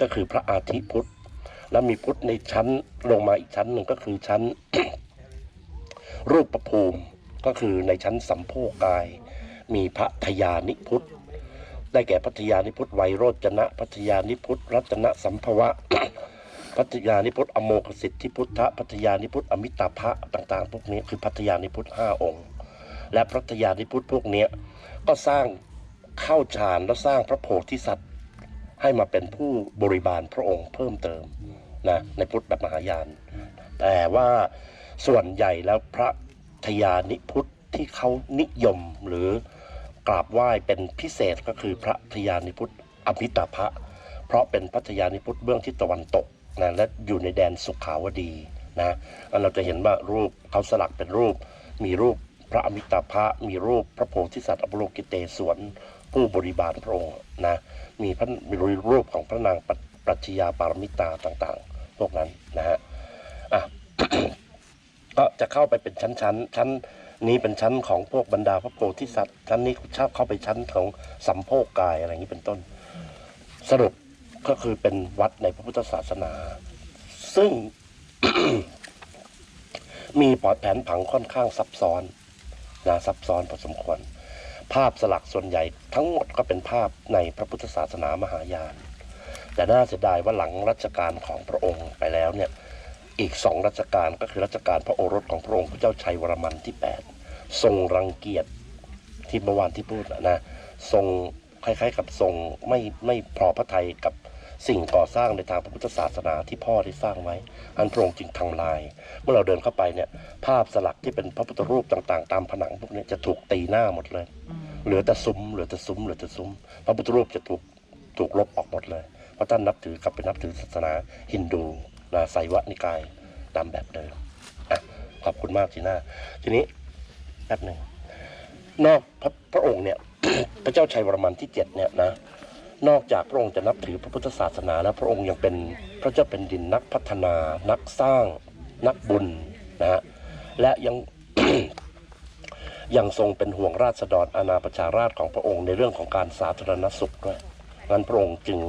ก็คือพระอาทิพุทธ แล้วมีพุทธในชั้นลงมาอีกชั้นหนึ่งก็คือชั้น รูปประภูมิก็คือในชั้นสัมโพกาย มีพระทยานิพุทธ ได้แก่พัทยานิพุทธไวยโรจนะ พัทยานิพุทธรัตนสัมภวะ พัทยานิพุทธอโมคสิทธิพุทธพัทยานิพุทธอมิตาภะต่าง ๆ พวกนี้คือพัทยานิพุทธห้าองค์ และพัทยานิพุทธพวกนี้ก็สร้างเข้าฌานและสร้างพระโพธิสัตว์ ให้มาเป็นผู้บริบาลพระองค์เพิ่มเติมนะในพุทธแบบมหายาน แต่ว่าส่วนใหญ่แล้วพระทยานิพุทธที่เขานิยมหรือกราบไหว้เป็นพิเศษก็คือพระทยานิพุทธอมิตาภะเพราะเป็นพัทยานิพุทธเบื้องทิศตะวันตกนะและอยู่ในแดนสุขาวดีนะเราจะเห็นว่ารูปเขาสลักเป็นรูป มีรูปพระอมิตาภะมีรูปพระโพธิสัตว์อภโลกิเตศวร ผู้บริบาลพระองค์นะมีพระมีรูปของพระนางปรัชญาปารมิตาต่างๆ พวกนั้นนะฮะอะก็จะเข้าไปเป็นชั้นชั้นๆชั้นนี้เป็นชั้นของพวกบรรดาพระโพธิสัตว์ชั้นนี้ชอบเข้าไปชั้นของสัมโพกกายอะไรอย่างนี้เป็นต้น สรุปก็คือเป็นวัดในพระพุทธศาสนา ซึ่งมีปอดแผนผังค่อนข้างซับซ้อนนะซับซ้อนพอสมควร ภาพสลักส่วนใหญ่ทั้งหมดก็เป็นภาพในพระพุทธศาสนามหายาน แต่น่าเสียดายว่าหลังรัชกาลของพระองค์ไปแล้วเนี่ยอีกสองรัชกาลก็คือรัชกาลพระโอรสของพระองค์พระเจ้าชัยวรมันที่ 8 ทรงรังเกียจที่เมื่อวานที่พูดน่ะนะทรงคล้ายๆ กับทรงไม่ไม่พอพระทัยกับ สิ่งก่อสร้างในทางพระพุทธศาสนาที่พ่อได้สร้างไว้ อันพระองค์จึงทำลาย เมื่อเราเดินเข้าไปเนี่ยภาพสลักที่เป็นพระพุทธรูปต่างๆ ตามผนังพวกนี้จะถูกตีหน้าหมดเลย เหลือแต่ซุ้มเหลือแต่ซุ้มเหลือแต่ซุ้ม พระพุทธรูปจะถูกถูกลบออกหมดเลย เพราะท่านนับถือกลับไปนับถือศาสนาฮินดูนะไสยวนิกายตามแบบเดิมอะขอบคุณมากทีน่าทีนี้แป๊บหนึ่งนอกพระพระองค์เนี่ยพระเจ้าชัยวรมันที่เจ็ดเนี่ยนะ นอกจากพระองค์จะนับถือพระพุทธศาสนาแล้วพระองค์ยังเป็นพระเจ้าเป็นดินนักพัฒนา นักสร้าง นักบุญนะฮะและยังยังทรงเป็นห่วงราษฎรอาณาประชาราชของพระองค์ในเรื่องของการสาธารณสุขด้วยงั้นพระองค์จึง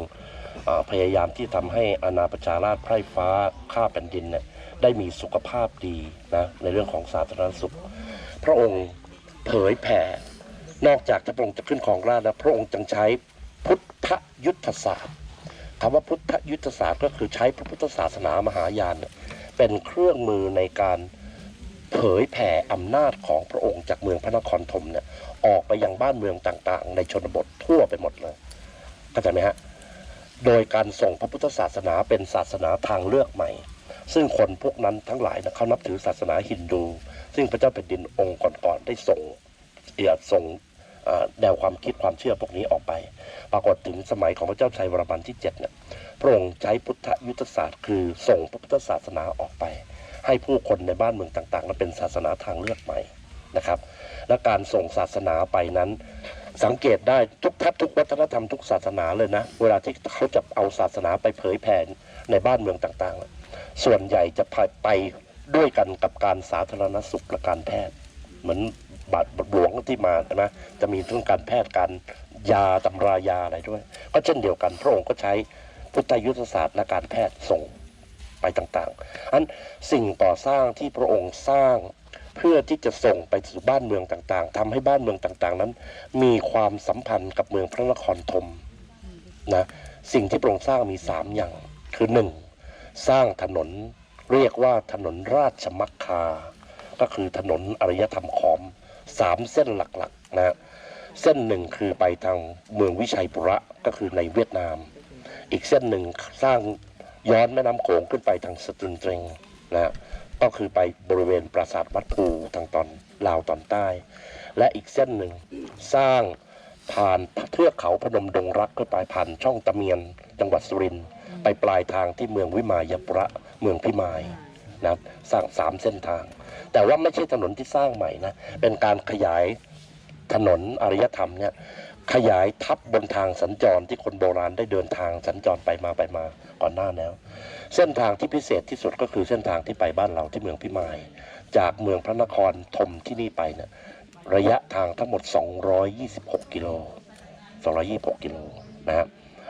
พยายามที่ทำให้อาณาประชาราชไพร่ฟ้าข้าแผ่นดินเนี่ยได้มีสุขภาพดีนะในเรื่องของสาธารณสุข พระองค์เผยแผ่ นอกจากจะพระองค์จะขึ้นของราชแล้วพระองค์จึงใช้ ธยุทธศาสตร์คำว่าพุทธยุทธศาสตร์ก็คือใช้พระพุทธศาสนามหายานเป็นเครื่องมือในการเผยแผ่อำนาจของพระองค์จากเมืองพระนครธมเนี่ยออกไปยังบ้านเมืองต่างๆ ในชนบททั่วไปหมดเลยเข้าใจไหมฮะโดยการส่งพระพุทธศาสนาเป็นศาสนาทางเลือกใหม่ ซึ่งคนพวกนั้นทั้งหลายนะเขานับถือศาสนาฮินดู ซึ่งพระเจ้าแผ่นดินองค์ก่อนๆได้ส่งเอ่อส่ง แนวความคิดความเชื่อพวกนี้ออกไป ปรากฏถึงสมัยของพระเจ้าชัยวรมันที่เจ็ดเนี่ยพระองค์ใช้พุทธยุทธศาสตร์คือส่งพระพุทธศาสนาออกไป ให้ผู้คนในบ้านเมืองต่างๆนั้นเป็นศาสนาทางเลือกใหม่นะครับ และการส่งศาสนาไปนั้น สังเกตได้ทุกทัพทุกวัฒนธรรมทุกศาสนาเลยนะ เวลาที่เขาจะเอาศาสนาไปเผยแผ่ในบ้านเมืองต่างๆ ส่วนใหญ่จะไปด้วยกันกับการสาธารณสุขและการแพทย์ เหมือนบาทหลวงที่มาใช่ไหมจะมีเรื่องการแพทย์การยาตำรายาอะไรด้วย ก็เช่นเดียวกันพระองค์ก็ใช้พุทธยุทธศาสตร์และการแพทย์ส่งไปต่างๆอันสิ่งก่อสร้างที่พระองค์สร้างเพื่อที่จะส่งไปสู่บ้านเมืองต่างๆทำให้บ้านเมืองต่างๆ นั้น มีความสัมพันธ์กับเมืองพระนครธมนะสิ่งที่พระองค์สร้างมีสามอย่าง คือหนึ่งสร้างถนนเรียกว่าถนนราชมักคา ก็คือถนนอารยธรรมขอมสามเส้นหลักๆนะเส้นหนึ่งคือไปทางเมืองวิชัยปุระก็คือในเวียดนาม อีกเส้นหนึ่งสร้างย้อนแม่น้ำโขงขึ้นไปทางสตรึงเตรงนะก็คือไปบริเวณปราสาทวัดภูทางตอนลาวตอนใต้ และอีกเส้นหนึ่งสร้างผ่านเทือกเขาพนมดงรักขึ้นไปผ่านช่องตะเมียนจังหวัดสุรินทร์ไปปลายทางที่เมืองวิมายปุระเมืองพิมายนะสร้างสามเส้นทาง แต่ว่าไม่ใช่ถนนที่สร้างใหม่นะ เป็นการขยายถนนอารยธรรมเนี่ยขยายทับบนทางสัญจรที่คนโบราณได้เดินทางสัญจรไปมาไปมาก่อนหน้าแล้ว เส้นทางที่พิเศษที่สุดก็คือเส้นทางที่ไปบ้านเราที่เมืองพิมาย จากเมืองพระนครธมที่นี่ไปเนี่ยระยะทางทั้งหมด 226 กิโล 226 กิโลนะฮะ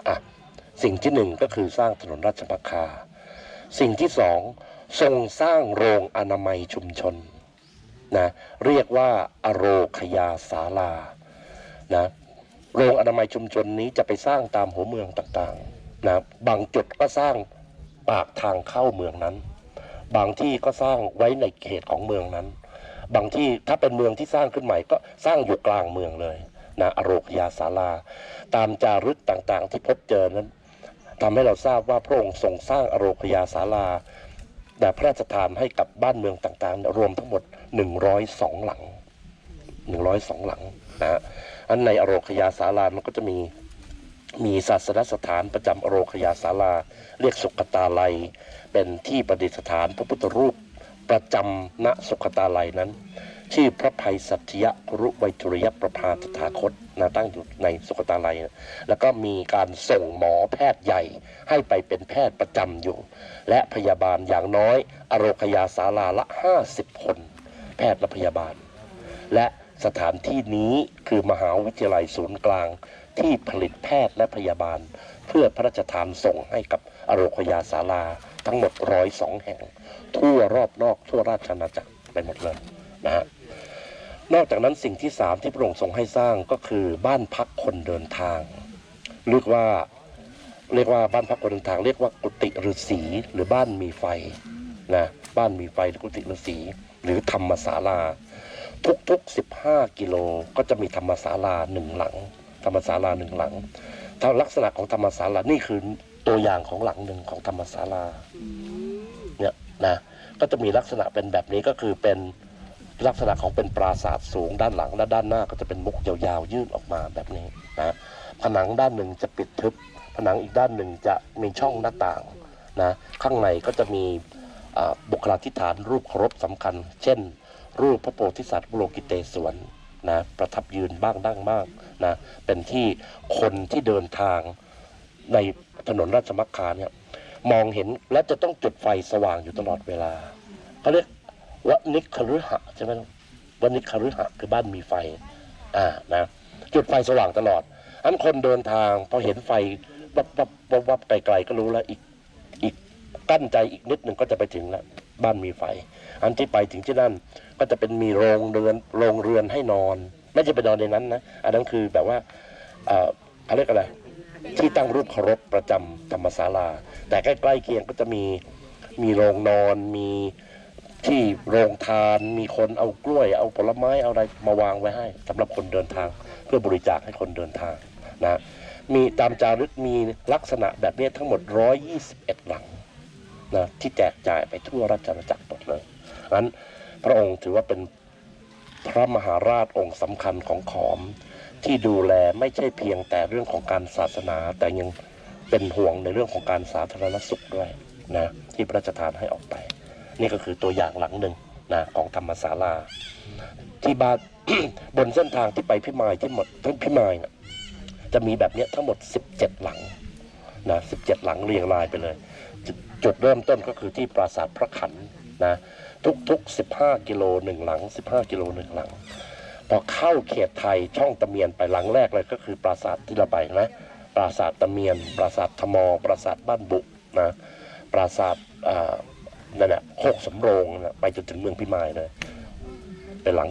อะสิ่งที่หนึ่งก็คือสร้างถนนราชมังคา สิ่งที่สอง ทรงสร้างโรงอนามัยชุมชนนะเรียกว่าอโรคยาศาลานะโรงอนามัยชุมชนนี้จะไปสร้างตามหัวเมืองต่างๆนะบางจุดก็สร้างปากทางเข้าเมืองนั้น บางที่ก็สร้างไว้ในเขตของเมืองนั้น บางที่ถ้าเป็นเมืองที่สร้างขึ้นใหม่ก็สร้างอยู่กลางเมืองเลยนะอโรคยาศาลา ตามจารึกต่างๆ ที่พบเจอนั้นทำให้เราทราบว่าพระองค์ทรงสร้างอโรคยาศาลา แบบพระราชทานให้กับบ้านเมืองต่างๆ รวมทั้งหมด 102 หลัง 102 หลังนะฮะอันในอโรคยาศาลามันก็จะมีมีศาสนสถานประจำอโรคยาศาลา เรียกสุขตาลัย เป็นที่ประดิษฐานพระพุทธรูปประจำณสุขตาลัยนั้น ชื่อพระภัยสัตยกรุไวทุริยประภาตถาคต นะตั้งอยู่ในสุขตาลัยนะแล้วก็มีการส่งหมอแพทย์ใหญ่ ให้ไปเป็นแพทย์ประจำอยู่ และพยาบาลอย่างน้อย อโรคยาศาลาละ 50 คน แพทย์และพยาบาล และสถานที่นี้คือมหาวิทยาลัยศูนย์กลางที่ผลิตแพทย์และพยาบาล เพื่อพระราชทานส่งให้กับอโรคยาศาลาทั้งหมดร้อยสองแห่ง ทั่วรอบนอกทั่วราชอาณาจักรไปหมดเลยนะฮะ นอกจากนั้นสิ่งที่สามที่พระองค์ทรงให้สร้างก็คือบ้านพักคนเดินทางเรียกว่าเรียกว่าบ้านพักคนเดินทาง เรียกว่ากุฏิฤาษีหรือบ้านมีไฟนะบ้านมีไฟหรือกุฏิฤาษีหรือธรรมศาลา ทุกๆ 15 กิโลก็จะมีธรรมศาลาหนึ่งหลัง ธรรมศาลาหนึ่งหลังถ้าลักษณะของธรรมศาลานี่คือตัวอย่างของหลังหนึ่งของธรรมศาลาเนี่ยนะก็จะมีลักษณะเป็นแบบนี้ก็คือเป็น ลักษณะของเป็นปราสาทสูงด้านหลังและด้านหน้าก็จะเป็นมุกยาวๆยื่นออกมาแบบนี้นะผนังด้านหนึ่งจะปิดทึบ ผนังอีกด้านหนึ่งจะมีช่องหน้าต่างนะข้างในก็จะมีบุคลาธิฐานรูปเคารพสำคัญ เช่น รูปพระโพธิสัตว์โลกิเตศวรนะประทับยืนบ้างดั้งบ้างนะเป็นที่คนที่เดินทางในถนนราชมักคาเนี่ยมองเห็นและจะต้องจุดไฟสว่างอยู่ตลอดเวลาเขาเรียก วนิคฤหะใช่ไหมวนิคฤหะคือบ้านมีไฟ อ่านะ จุดไฟสว่างตลอดอันคนเดินทางพอเห็นไฟวับวับวับวับไกลๆก็รู้แล้วอีกอีกกั้นใจอีกนิดหนึ่งก็จะไปถึงแล้วบ้านมีไฟ อันที่ไปถึงที่นั่นก็จะเป็นมีโรงเรือนโรงเรือนให้นอน ไม่ใช่ไปนอนในนั้นนะอันนั้นคือแบบว่าเอ่อเขาเรียกอะไรที่ตั้งรูปเคารพประจำธรรมศาลา แต่ใกล้ๆเคียงก็จะมีมีโรงนอนมี ที่โรงทานมีคนเอากล้วย เอาผลไม้เอาอะไรมาวางไว้ให้สำหรับคนเดินทาง เพื่อบริจาคให้คนเดินทางนะมีตามจารึกมีลักษณะแบบนี้ทั้งหมด 121 หลังนะที่แจกจ่ายไปทั่วราชอาณาจักรหมดเลยงั้นพระองค์ถือว่าเป็นพระมหาราชองค์สำคัญของขอม ที่ดูแลไม่ใช่เพียงแต่เรื่องของการศาสนา แต่ยังเป็นห่วงในเรื่องของการสาธารณสุขด้วยนะที่พระราชทานให้ออกไป นี่ก็คือตัวอย่างหลังหนึ่งนะของธรรมศาลา ที่บ้าน บนเส้นทางที่ไปพิมายที่หมดทั้งพิมายนะจะมีแบบนี้ทั้งหมด 17 หลังนะ17 หลังเรียงรายไปเลยจุดจุดเริ่มต้นก็คือที่ปราสาทพระขันนะทุกๆ 15 กิโลหนึ่งหลัง 15 กิโลหนึ่งหลังพอเข้าเขตไทยช่องตะเมียนไปหลังแรกเลยก็คือปราสาทที่เราไปนะปราสาทตะเมียน ปราสาทธมอ ปราสาทบ้านบุนะปราสาทอ่า นั่นแหละโคกสำโรงนะไปจนถึงเมืองพิมายเลยเป็นหลัง